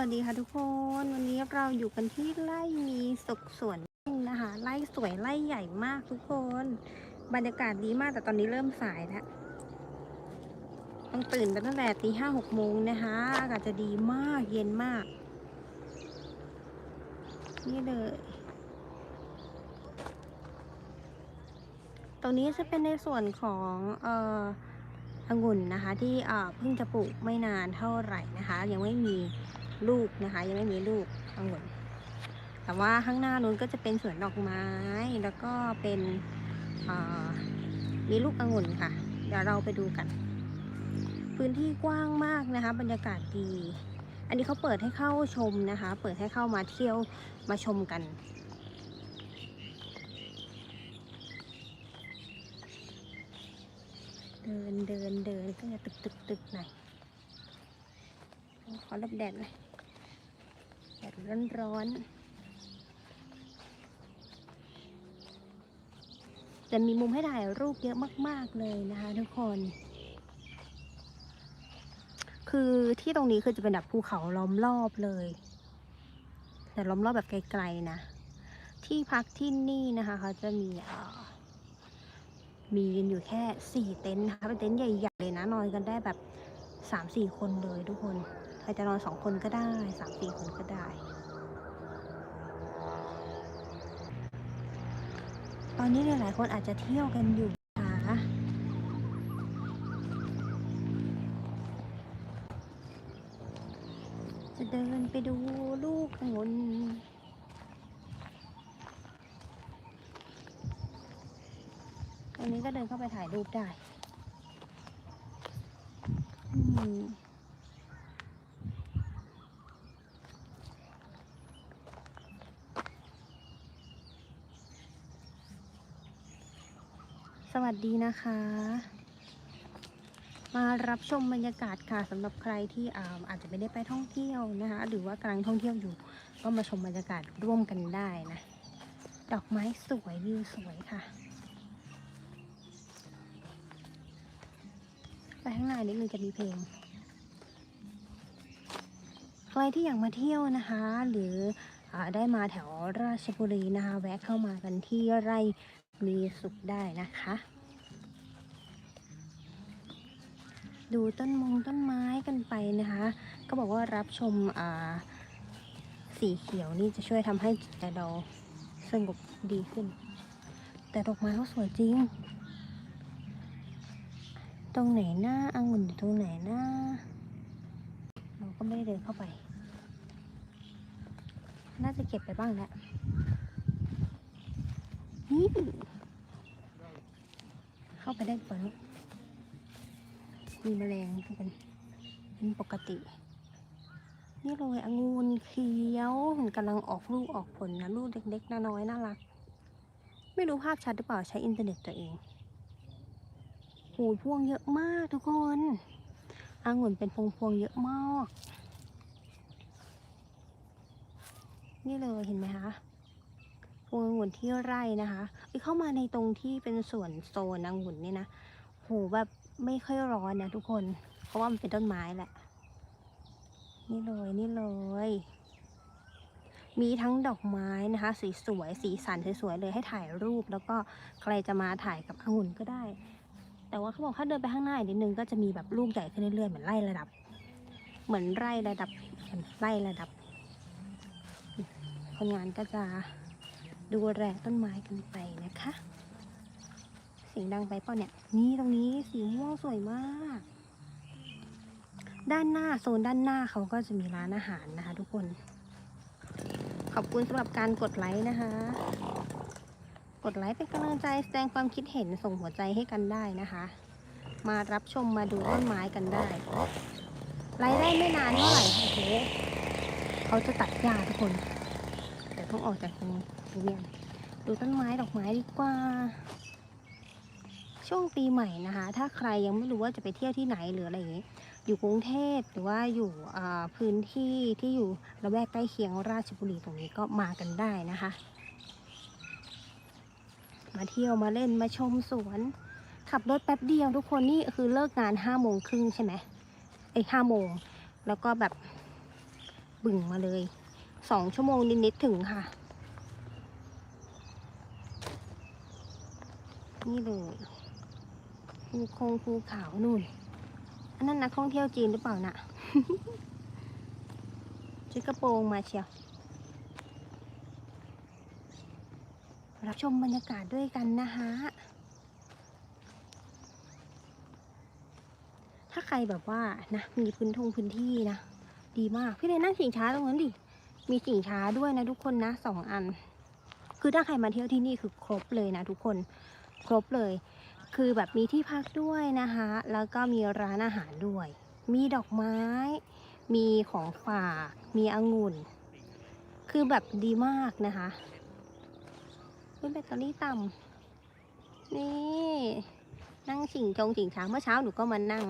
วัสดีค่ะทุกคน วันนี้เราอยู่กันที่ไร่มีสุขสวนนะคะไร่สวยไร่ใหญ่มากทุกคน บรรยากาศดีมากแต่ตอนนี้เริ่มสายแล้วต้องตื่นตั้งแต่ตีห้าหกโมงนะคะอากาศจะดีมากเย็นมาก นี่เลยตรงนี้จะเป็นในส่วนของเอ่อองุ่นนะคะที่เอ่อเพิ่งจะปลูกไม่นานเท่าไหร่นะคะ ยังไม่มี ลูกนะคะ ยังไม่มีลูกองุ่นแต่ว่าข้างหน้านู้นก็จะเป็นสวนดอกไม้ แล้วก็เป็นมีลูกองุ่นค่ะ เดี๋ยวเราไปดูกัน พื้นที่กว้างมากนะคะ บรรยากาศดี อันนี้เขาเปิดให้เข้าชมนะคะ เปิดให้เข้ามาเที่ยวมาชมกันเดินเดินเดินก็จะตึกตึกตึกหน่อยขอรับแดดหน่อย ดดร้อนๆจะมีมุมให้ถ่ายรูปเยอะมาก ๆ เลยนะคะทุกคน คือที่ตรงนี้คือจะเป็นแบบภูเขาล้อมรอบเลย แต่ล้อมรอบแบบไกลๆนะ ที่พักที่นี่นะคะเขาจะมีมีกันอยู่แค่สี่เต็นท์นะคะเป็นเต็นท์ใหญ่ ๆ เลยนะนอนกันได้แบบสามสี่คนเลยทุกคน ครจะนอนสองคนก็ได้สามสี่คนก็ได้ ตอนนี้เนี่ยหลายคนอาจจะเที่ยวกันอยู่นะคะจะเดินไปดูลูกองุ่นตรงนี้ก็เดินเข้าไปถ่ายรูปได้ อืม วัสดีนะคะ มารับชมบรรยากาศค่ะสำหรับใครที่อาจจะไม่ได้ไปท่องเที่ยวนะคะ หรือว่ากำลังท่องเที่ยวอยู่ ก็มาชมบรรยากาศร่วมกันได้นะ ดอกไม้สวยวิวสวยค่ะ ไปข้างหน้านิดนึงจะมีเพลงใครที่อยากมาเที่ยวนะคะ หรืออได้มาแถวราชบุรีนะคะ แวะเข้ามากันที่ไร่มีสุขได้นะคะ ดูต้นมงต้นไม้กันไปนะคะ ก็บอกว่ารับชมสีเขียวนี่จะช่วยทำให้จิตใจเราสงบดีขึ้น แต่ดอกไม้เขาสวยจริง ตรงไหนหน้าอังุ่นอยู่ตรงไหนหน้าเราก็ไม่ได้เดินเข้าไป น่าจะเก็บไปบ้างแหละนี่เข้าไปได้ปะเนี่ย มีแมลงเป็นเป็นปกติ นี่เลยองุ่นเขียวเห็นกำลังออกลูกออกผลนะลูกเล็กๆน้อยๆน่ารัก ไม่รู้ภาพชัดหรือเปล่าใช้อินเทอร์เน็ตตัวเองโหพวงเยอะมากทุกคนองุ่นเป็นพวงพวงเยอะมาก นี่เลยเห็นไหมคะพวงองุ่นที่ไร่นะคะเอ้ยเข้ามาในตรงที่เป็นสวนโซนองุ่นนี่นะโหแบบ ไม่ค่อยร้อนนะทุกคน เพราะว่ามันเป็นต้นไม้แหละ นี่เลยนี่เลย มีทั้งดอกไม้นะคะสีสวยสีสันสวยๆเลยให้ถ่ายรูปแล้วก็ใครจะมาถ่ายกับองุ่นก็ได้ แต่ว่าเขาบอกถ้าเดินไปข้างหน้าอีกนิดนึงก็จะมีแบบลูกใหญ่ขึ้นเรื่อยๆเหมือนไล่ระดับ เหมือนไร่ระดับไล่ระดับ คนงานก็จะดูแลต้นไม้กันไปนะคะ สียงดังไปเปล่าเนี่ย นี่ตรงนี้สีม่วงสวยมาก ด้านหน้าโซนด้านหน้าเขาก็จะมีร้านอาหารนะคะ ทุกคน ขอบคุณสำหรับการกดไลค์นะคะ กดไลค์เป็นกำลังใจแสดงความคิดเห็นส่งหัวใจให้กันได้นะคะ มารับชมมาดูต้นไม้กันได้ไลฟ์ได้ไม่นานเท่าไหร่โอ้โหเขาจะตัดหญ้าทุกคนแต่ต้องออกจากตรงเวียนดูต้นไม้ดอกไม้ดีกว่า ช่วงปีใหม่นะคะ ถ้าใครยังไม่รู้ว่าจะไปเที่ยวที่ไหนหรืออะไรอย่างนี้ อยู่กรุงเทพหรือว่าอยู่พื้นที่ที่อยู่ระแวกใกล้เคียงราชบุรีตรงนี้ก็มากันได้นะคะ มาเที่ยวมาเล่นมาชมสวน ขับรถแป๊บเดียวทุกคนนี่คือเลิกงานห้าโมงครึ่งใช่ไหมไอห้าโมงแล้วก็แบบบึ่งมาเลยสองชั่วโมงนิดๆถึงค่ะ นี่เลย ภูคงภูเขานู่น อันนั้นนักท่องเที่ยวจีนหรือเปล่านะชุดกระโปรงมาเชียวรับชมบรรยากาศด้วยกันนะคะถ้าใครแบบว่านะมีพื้นทงพื้นที่นะ ดีมาก พี่เลยนั่งชิงช้าตรงนั้นดิ มีชิงช้าด้วยนะทุกคนนะสองอัน คือถ้าใครมาเที่ยวที่นี่คือครบเลยนะทุกคน ครบเลย คือแบบมีที่พักด้วยนะคะ แล้วก็มีร้านอาหารด้วย มีดอกไม้ มีของฝาก มีองุ่น คือแบบดีมากนะคะเป็นแบตเตอรี่ต่ำนี่ นั่งฉิงจงฉิงช้าเมื่อเช้าหนูก็มานั่ง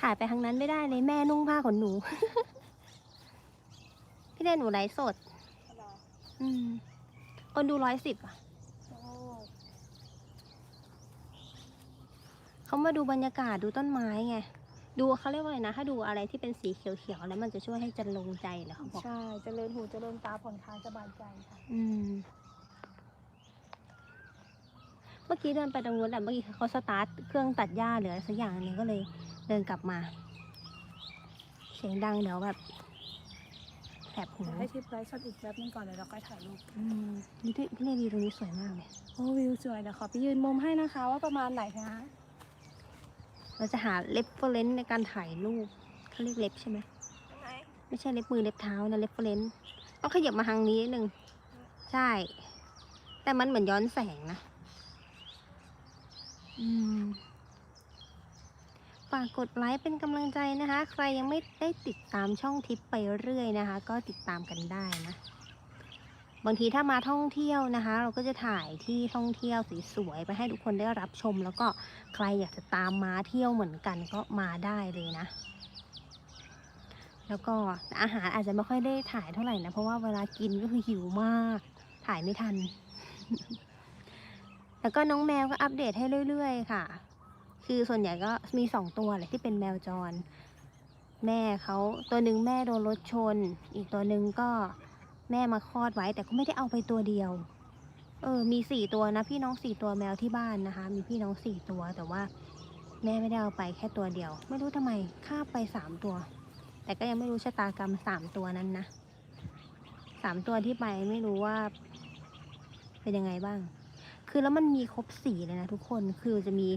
ถ่ายไปทางนั้นไม่ได้เลยแม่นุ่งผ้าขนหนู พี่เด่นหนูไลฟ์สด อืมคนดูร้อยสิบอะ เขามาดูบรรยากาศดูต้นไม้ไง ดูเขาเรียกว่าอะไรนะ ถ้าดูอะไรที่เป็นสีเขียวๆแล้วมันจะช่วยให้จันลงใจเหรอเขาบอกใช่เจริญหูเจริญตาผ่อนคลายสบายใจค่ะ อืม เมื่อกี้เดินไปตรงนู้นแหละเมื่อกี้เขาสตาร์ทเครื่องตัดหญ้าหรืออะไรสักอย่างหนึงก็เลยเดินกลับมา เสียงดังเดี๋ยวแบบ แสบหูเดี๋ยวให้ทิปไลฟ์สดอีกแป๊บนึงก่อนเลยแล้วก็ถ่ายรูปอืมนี่ที่พี่เนวีตรงนี้สวยมากเลยโอ้วิวสวยเดี๋ยวขอไปยืนมุมให้นะคะ ว่าประมาณไหนนะเราจะหาเล็บเฟรนในการถ่ายรูปเขาเรียกเล็บใช่ไหมไม่ใช่เล็บมือเล็บเท้านะเล็บเฟรนต้องขยับมาทางนี้นิดนึงใช่ แต่มันเหมือนย้อนแสงนะ อืม ฝากกดไลค์เป็นกำลังใจนะคะ ใครยังไม่ได้ติดตามช่องทิปไปเรื่อยนะคะ ก็ติดตามกันได้นะ บางทีถ้ามาท่องเที่ยวนะคะ เราก็จะถ่ายที่ท่องเที่ยวสวยๆไปให้ทุกคนได้รับชม แล้วก็ใครอยากจะตามมาเที่ยวเหมือนกันก็มาได้เลยนะ แล้วก็อาหารอาจจะไม่ค่อยได้ถ่ายเท่าไหร่นะ เพราะว่าเวลากินก็คือหิวมาก ถ่ายไม่ทันแล้วก็น้องแมวก็อัปเดตให้เรื่อย ๆ ค่ะ คือส่วนใหญ่ก็มีสองตัวแหละที่เป็นแมวจร แม่เขาตัวหนึ่งแม่โดนรถชน อีกตัวหนึ่งก็แม่มาคลอดไว้ แต่ก็ไม่ได้เอาไปตัวเดียว เออ มีสี่ตัวนะ พี่น้องสี่ตัวแมวที่บ้านนะคะ มีพี่น้องสี่ตัวแต่ว่า แม่ไม่ได้เอาไปแค่ตัวเดียว ไม่รู้ทำไมฆ่าไปสามตัว แต่ก็ยังไม่รู้ชะตากรรมสามตัวนั้นนะสามตัวที่ไปไม่รู้ว่า เป็นยังไงบ้าง คือแล้วมันมีครบสีเลยนะทุกคน คือจะมี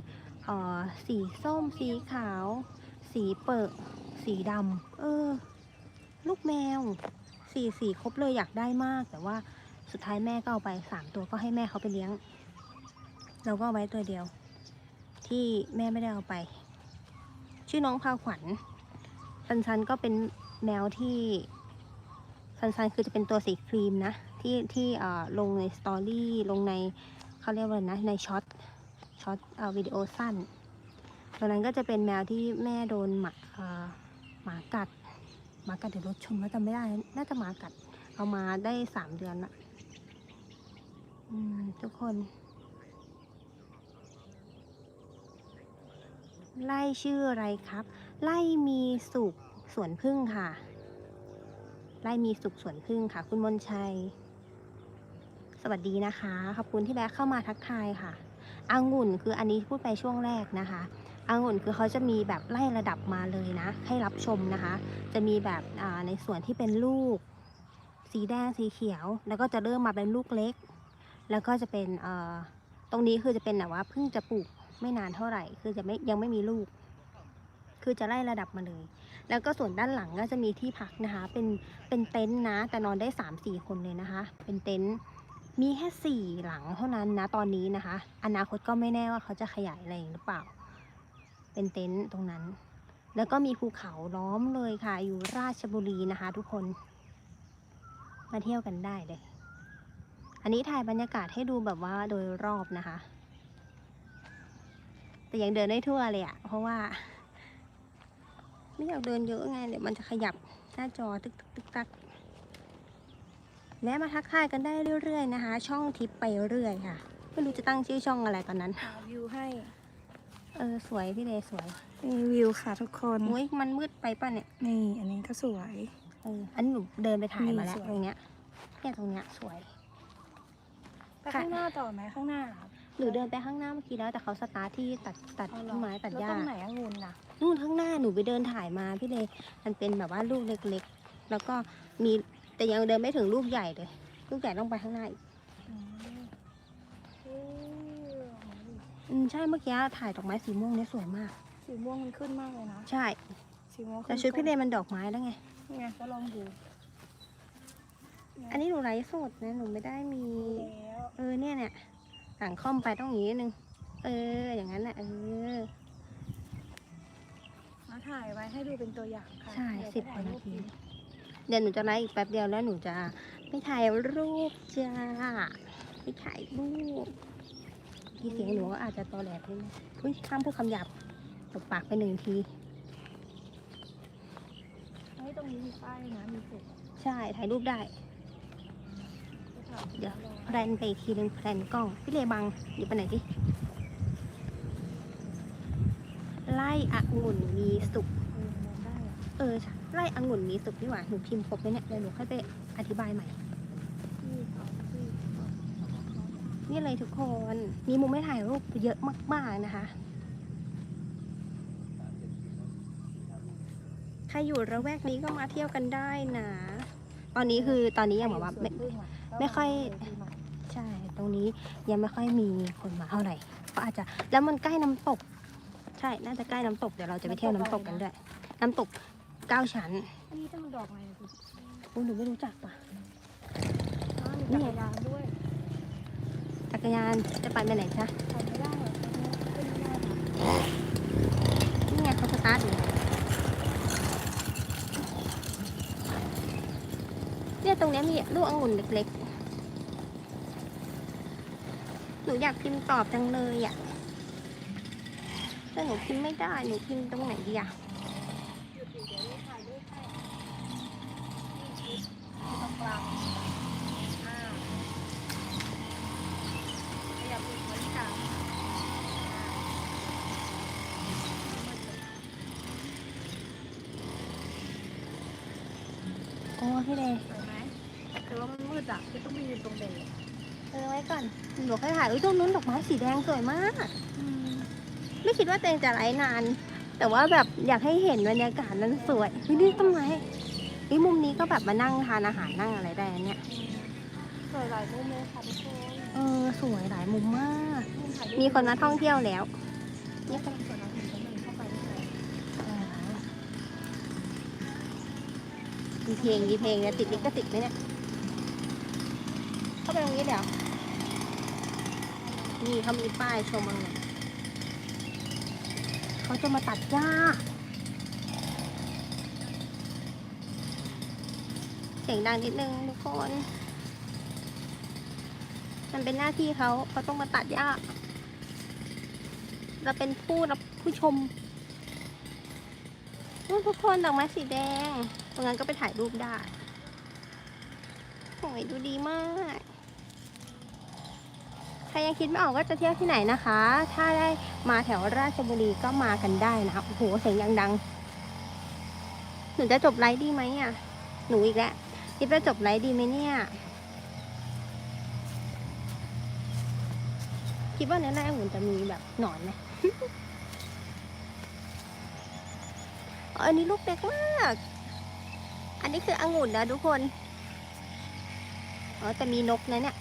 สีส้ม สีขาว สีเปิกสีดำเออ ลูกแมว สีสีครบเลยอยากได้มาก แต่ว่าสุดท้ายแม่ก็เอาไปสามตัวก็ให้แม่เขาไปเลี้ยง เราก็เอาไว้ตัวเดียว ที่แม่ไม่ได้เอาไป ชื่อน้องพาขวัญซันซันก็เป็นแมวที่ซันซันคือจะเป็นตัวสีครีมนะ ที่ที่ลงในสตอรี่ลงในเขาเรียกว่าอะไรนะในช็อต ช็อตเอ่อวิดีโอสั้น ตัวนั้นก็จะเป็นแมวที่แม่โดนหมาหมากัด หมากัดเดี๋ยวรถชนแล้วจำไม่ได้ น่าจะหมากัด เอามาได้สามเดือนละทุกคน ไล่ชื่ออะไรครับ ไล่มีสุขสวนพึ่งค่ะ ไล่มีสุขสวนพึ่งค่ะ คุณมนชัย สวัสดีนะคะ ขอบคุณที่แวะเข้ามาทักทายค่ะ องุ่นคืออันนี้พูดไปช่วงแรกนะคะองุ่นคือเขาจะมีแบบไล่ระดับมาเลยนะ ให้รับชมนะคะ จะมีแบบในส่วนที่เป็นลูก สีแดงสีเขียว แล้วก็จะเริ่มมาเป็นลูกเล็ก แล้วก็จะเป็นตรงนี้คือจะเป็นแบบว่าเพิ่งจะปลูกไม่นานเท่าไหร่ คือจะไม่ยังไม่มีลูก คือจะไล่ระดับมาเลย แล้วก็ส่วนด้านหลังก็จะมีที่พักนะคะ เป็นเป็นเต็นท์นะ แต่นอนได้สามสี่คนเลยนะคะ เป็นเต็นท์ มีแค่สี่หลังเท่านั้นนะตอนนี้นะคะ อนาคตก็ไม่แน่ว่าเขาจะขยายอะไรหรือเปล่า เป็นเต็นท์ตรงนั้น แล้วก็มีภูเขาล้อมเลยค่ะ อยู่ราชบุรีนะคะ ทุกคน มาเที่ยวกันได้เลย อันนี้ถ่ายบรรยากาศให้ดูแบบว่าโดยรอบนะคะ แต่ยังเดินได้ทั่วเลยอะเพราะว่า ไม่อยากเดินเยอะไงเดี๋ยวมันจะขยับหน้าจอตึกตึกตึกตัก แวะมาทักทายกันได้เรื่อย ๆ นะคะ ช่องทิปไปเรื่อยค่ะไม่รู้จะตั้งชื่อช่องอะไรตอนนั้น หาวิวให้ เออสวยพี่เลสวยนี่วิวค่ะทุกคน อุ้ยมันมืดไปป่ะเนี่ยนี่อันนี้ก็สวย เอออันนี้หนูเดินไปถ่ายมาแล้วนี่สวย ตรงเนี้ยเนี่ยตรงเนี้ยสวย ไปข้างหน้าต่อไหมข้างหน้าหนูเดินไปข้างหน้าเมื่อกี้แล้วแต่เขาสตาร์ทที่ตัดตัดเอาเหรต้อนไม้ตัดหญ้าแล้วตรงไหนองุ่นน่ะนู่นข้างหน้าหนูไปเดินถ่ายมาพี่เลมันเป็นแบบว่าลูกเล็กๆ แล้วก็มี แต่ยังเดินไม่ถึงลูกใหญ่เลย ลูกใหญ่ต้องไปข้างหน้าอีกอืมเอออืมใช่เมื่อกี้ถ่ายดอกไม้สีม่วงเนี่ยสวยมาก สีม่วงมันขึ้นมากเลยนะ ใช่ สีม่วงขึ้นแต่ชุดพี่เลมันดอกไม้แล้วไงนี่ไงก็ลองดู อันนี้หนูไลฟ์สดนะหนูไม่ได้มีแล้วเออเนี่ยเนี่ยหลังค่อมไปต้องอย่างนี้นิดนึง เออ อย่างนั้นแหละเออมาถ่ายไว้ให้ดูเป็นตัวอย่างค่ะใช่เดี๋ยวสิบไปกว่านาทีถ่ยรูป เดี๋ยวหนูจะไลฟ์อีกแป๊บเดียวแล้วหนูจะไม่ถ่ายรูปจ้าไม่ถ่ายรูปที่เสียงหนูก็อาจจะตอแหลนิดนึงอุ้ยห้ามพูดคำหยาบตบปากไปหนึ่งทีเฮ้ยตรงนี้มีป้ายนะมีเสร็จใช่ถ่ายรูปได้ เดี๋ยวแพลนไปอีกทีนึงแพลนกล้องพี่เลบังอยู่ไปไหนสิไล่องุ่นมีสุกเออได้เออใช่ ไล่องุ่นมีสุกนี่หว่าหนูพิมพ์ครบไหมเนี่ยเดี๋ยวหนูค่อยไปอธิบายใหม่เขาที่เขานี่เลยทุกคนมีมุมให้ถ่ายรูปเยอะมากๆนะคะ ใครอยู่ระแวกนี้ก็มาเที่ยวกันได้นะ ตอนนี้คือตอนนี้ยังแบบว่าไม่ไม่ค่อยใช่ ตรงนี้ยังไม่ค่อยมีคนมาเท่าไหร่ก็อาจจะแล้วมันใกล้น้ำตก ใช่ น่าจะใกล้น้ำตกเดี๋ยวเราจะไปเที่ยวน้ำตกกันด้วย น้ำตก เก้าชั้น อันนี้ต้องดอกอะไรคุณอุ้ยหนูไม่รู้จักว่ะอ๋อมีนี่จักไงรยานด้วย จักรยานจะไปไปไหนจ๊ะทำไม่ได้เหรอขึ้นไม่ได้ค่ะนี่ไงเขาสตาร์ทอยู่เนี่ยตรงเนี้ยมีลูกองุ่นเล็กๆ หนูอยากพิมพ์ตอบจังเลยอะแต่หนูพิมพ์ไม่ได้ หนูพิมพ์ตรงไหนดีอะ หยุดดิเดี๋ยวได้ถ่ายรูปให้นี่ชิดที่ตรงกลางอ่าขยับอีกมาที่กลางอ่า โอ้พี่เลย สวยไหมแต่ว่ามันมืดอะคือต้องไปยืนตรงเบรเออไว้ก่อนหนูแค่ถ่ายอุ้ยตรงนู้นดอกไม้สีแดงสวยมาก ไม่คิดว่าตัวเองจะไลฟ์นาน แต่ว่าแบบอยากให้เห็นบรรยากาศนั้นสวยวินี่ต้นไม้วิมุมนี้ก็แบบมานั่งทานอาหารนั่งอะไรได้อันเนี่ย สวยหลายมุมเลยค่ะทุกคนเออสวยหลายมุมมากมุมถ่ายรูปมีคนมาท่องเที่ยวแล้ว นี่เป็นส่วน มีเพลงมีเพลงเนี่ยติดลิขสิทธิ์ไหมเนี่ยเข้าไปตรงนี้เดี๋ยวนี่เขามีป้ายชมมังเนี่ยเขาจะมาตัดหญ้าเสียงดังนิดนึงทุกคน มันเป็นหน้าที่เขาเขาต้องมาตัดหญ้าเราเป็นผู้รับผู้ชม นู่นทุกคนดอกไม้สีแดง ตรงนั้นก็ไปถ่ายรูปได้โอ้ยดูดีมาก ใครยังคิดไม่ออกว่าจะเที่ยวที่ไหนนะคะ ถ้าได้มาแถวราชบุรีก็มากันได้นะคะโอ้โหเสียงยังดัง หนูจะจบไลฟ์ดีไหมอะ หนูอีกแล้วคิดว่าจบไลฟ์ดีไหมเนี่ย คิดว่าในไร่องุ่นจะมีแบบหนอนไหม อ๋ออันนี้ลูกเล็กมาก อันนี้คือองุ่นนะทุกคน อ๋อแต่มีนกนะเนี่ย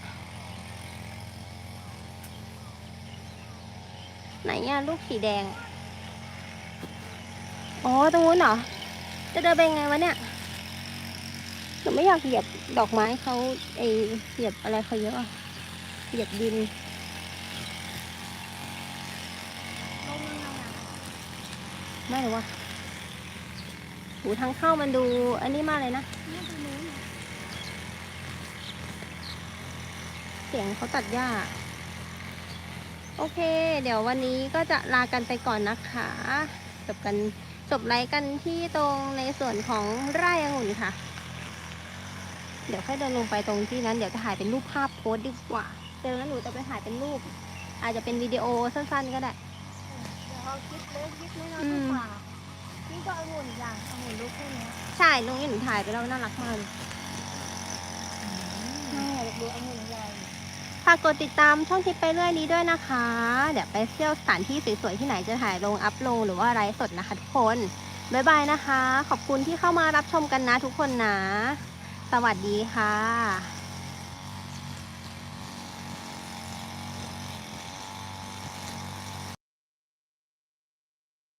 ไหนอะลูกสีแดง อ๋อตรงนู้นเหรอ จะเดินไปยังไงวะเนี่ยหนูไม่อยากเหยียบดอกไม้เขาไอเหยียบอะไรเขาเยอะอะเหยียบดินลงยังไงอะไม่หรอวะ หูทางเข้ามันดู อันนี้มากเลยนะนี่ตรงนู้นเหรอเสียงเขาตัดหญ้า โอเค เดี๋ยววันนี้ก็จะลากันไปก่อนนะคะ จบกันจบไลฟ์กันที่ตรงในส่วนของไร่องุ่นค่ะ เดี๋ยวค่อยเดินลงไปตรงที่นั้น เดี๋ยวจะถ่ายเป็นรูปภาพโพสต์ดีกว่าเจอแล้วหนูจะไปถ่ายเป็นรูป อาจจะเป็นวิดีโอสั้นๆก็ได้ได้เราคิดเล็กคิดน้อยอืๆมกว่านี่ก็องุ่นอย่างองุ่นลูกแค่ เนี้ยใช่ลุงนี่หนูถ่ายไปแล้วน่ารักมากเลยแม่ดูองุ่นใหญ่ฝากกดติดตามช่องทิปไปเรื่อยนี้ด้วยนะคะ เดี๋ยวไปเที่ยวสถานที่สวยๆที่ไหนจะถ่ายลงอัพลงหรือว่าไลฟ์สดนะคะทุกคน บ๊ายบายนะคะ ขอบคุณที่เข้ามารับชมกันนะทุกคนนะ สวัสดีค่ะ